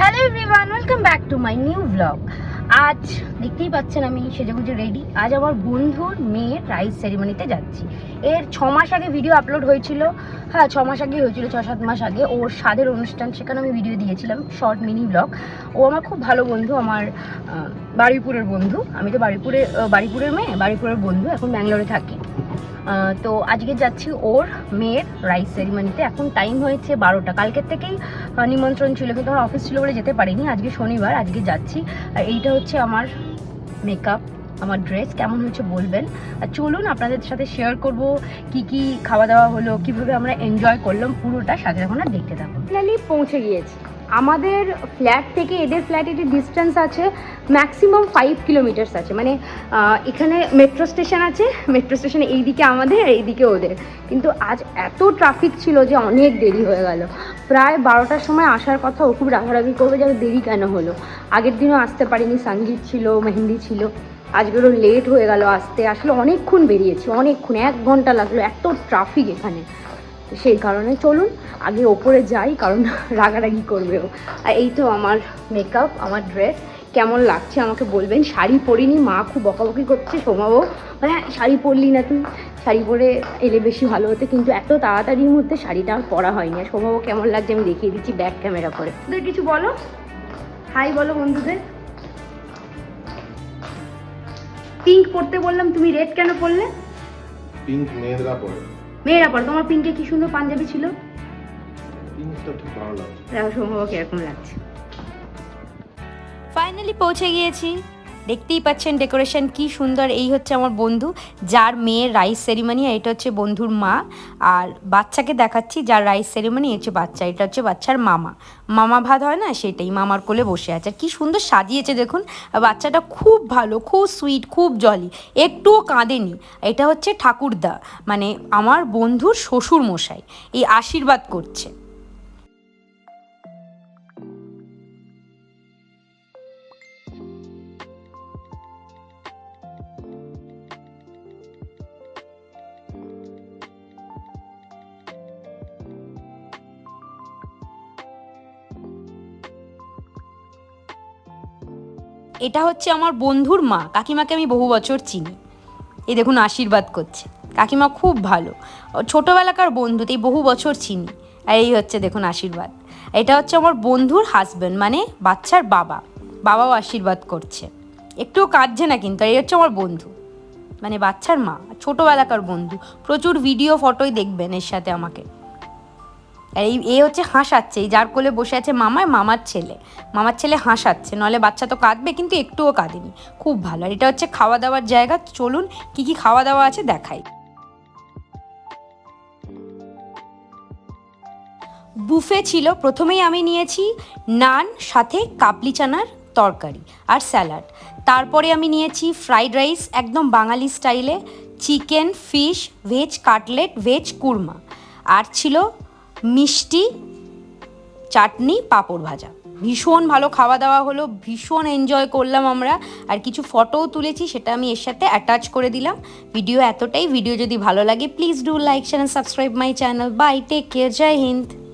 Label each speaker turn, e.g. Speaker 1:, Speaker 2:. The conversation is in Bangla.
Speaker 1: Hello everyone welcome back to my new blog আজ দেখতেই পাচ্ছেন আমি সেজেগুজে রেডি আজ আমার বন্ধুর মেয়ের রাইস সেরিমনিতে যাচ্ছি। এর ছ মাস আগে ভিডিও আপলোড হয়েছিল। হ্যাঁ ছ মাস আগে হয়েছিল, ছ সাত মাস আগে। ওর স্বাদের অনুষ্ঠান, সেখানে আমি ভিডিও দিয়েছিলাম শর্ট মিনি ব্লগ ও আমার খুব ভালো বন্ধু, আমার বারুইপুরের বন্ধু। আমি তো বারুইপুরে বারুইপুরের মেয়ে, বারুইপুরের বন্ধু, এখন ব্যাঙ্গালোরে থাকি। তো আজকে যাচ্ছি ওর মেয়ের রাইস সেরিমনিতে এখন টাইম হয়েছে বারোটা। কালকের থেকেই নিমন্ত্রণ ছিল, কিন্তু আমার অফিস ছিল বলে যেতে পারিনি। আজকে শনিবার, আজকে যাচ্ছি। আর এইটা হচ্ছে আমার মেকআপ আমার ড্রেস কেমন হয়েছে বলবেন? আর চলুন, আপনাদের সাথে শেয়ার করব কি কি খাওয়া দাওয়া হলো, কীভাবে আমরা এনজয় করলাম, পুরোটা সাথে এখন আর দেখতে থাকুন। পৌঁছে গিয়েছি। আমাদের ফ্ল্যাট থেকে এদের ফ্ল্যাট এটি ডিস্টেন্স আছে ম্যাক্সিমাম ফাইভ কিলোমিটার্স আছে। মানে এখানে মেট্রো স্টেশন আছে মেট্রো স্টেশনে এইদিকে আমাদের এইদিকে ওদের। কিন্তু আজ এত ট্রাফিক ছিল যে অনেক দেরি হয়ে গেল। প্রায় বারোটার সময় আসার কথা ও খুব রাগারাগি করবে যে দেরি কেন হলো? আগের দিনও আসতে পারিনি, সংগীত ছিল, মেহেন্দি ছিল। আজকেরও লেট হয়ে গেল, আসতে। আসলে অনেকক্ষণ বেরিয়েছি, অনেকক্ষণ, এক ঘণ্টা লাগল, এত ট্রাফিক এখানে। সেই কারণে চলুন আগে ওপরে যাই কারণ রাগারাগি করবে ও আর এই তো আমার মেকআপ আমার ড্রেস কেমন লাগছে আমাকে বলবেন? শাড়ি পরিনি মা খুব বকাবকি করছে সোমাবো। মানে হ্যাঁ শাড়ি পরলি না তুই শাড়ি পরে এলে বেশি ভালো হতো কিন্তু এত তাড়াতাড়ির মধ্যে শাড়িটা আর পরা হয়নি। আর সোমাবো কেমন লাগছে আমি দেখিয়ে দিচ্ছি ব্যাক ক্যামেরা করে। তোদের কিছু বলো? হাই বলো বন্ধুদের। পিঙ্ক পরতে বললাম তুমি রেড কেন পরলে?
Speaker 2: পিঙ্ক মেয়েরা পরে।
Speaker 1: মেয়েরা পর তোমার পিঙ্কে কি সুন্দর পাঞ্জাবি ছিল?
Speaker 2: তো ঠিক ভালো লাগছে।
Speaker 1: দেখো সম্ভব কীরকম লাগছে।
Speaker 3: ফাইনালি পৌঁছে গিয়েছি। দেখতেই পাচ্ছেন ডেকোরেশন কি সুন্দর। এই হচ্ছে আমার বন্ধু, যার মেয়ের রাইস সেরিমনি আর এটা হচ্ছে বন্ধুর মা। আর বাচ্চাকে দেখাচ্ছি, যার রাইস সেরিমনি হচ্ছে বাচ্চা, এটা হচ্ছে বাচ্চার মামা। মামা ভাত হয় না, সেটাই মামার কোলে বসে আছে। আর কি সুন্দর সাজিয়েছে দেখুন, বাচ্চাটা খুব ভালো, খুব সুইট খুব জলি একটুও কাঁদেনি। এটা হচ্ছে ঠাকুরদা মানে আমার বন্ধুর শ্বশুর মশাই এই আশীর্বাদ করছে। এটা হচ্ছে আমার বন্ধুর মা, কাকিমাকে আমি বহু বছর চিনি। এই দেখুন আশীর্বাদ করছে। কাকিমা খুব ভালো। ছোটোবেলাকার বন্ধু এই বহু বছর চিনি। আর এই হচ্ছে দেখুন আশীর্বাদ। এটা হচ্ছে আমার বন্ধুর হাজব্যান্ড মানে বাচ্চার বাবা। বাবাও আশীর্বাদ করছে। একটুও কাঁদছে না কিন্তু এই হচ্ছে আমার বন্ধু। মানে বাচ্চার মা, ছোটোবেলাকার বন্ধু। প্রচুর ভিডিও ফটোই দেখবেন এর সাথে আমাকে। আর এই এ হচ্ছে হাসাচ্ছে, এই যার কোলে বসে আছে মামায় মামার ছেলে। মামার ছেলে হাসাচ্ছে, নলে বাচ্চা তো কাঁদবে, কিন্তু একটুও কাঁদেনি। খুব ভালো, আর এটা হচ্ছে খাওয়া দাওয়ার জায়গা, চলুন কি কি খাওয়া দাওয়া আছে দেখাই। বুফে ছিল, প্রথমেই আমি নিয়েছি নান, সাথে কাবলি চানার তরকারি আর স্যালাড। তারপরে আমি নিয়েছি ফ্রাইড রাইস, একদম বাঙালি স্টাইলে, chicken, fish, veg cutlet, veg korma. আর ছিল মিষ্টি, চাটনি, পাঁপড় ভাজা। ভীষণ ভালো খাওয়া দাওয়া হলো, ভীষণ এনজয় করলাম আমরা। আর কিছু ফটোও তুলেছি, সেটা আমি এর সাথে অ্যাটাচ করে দিলাম। ভিডিও এতটাই। ভিডিও যদি ভালো লাগে please do like share subscribe my channel bye take care Joy Hind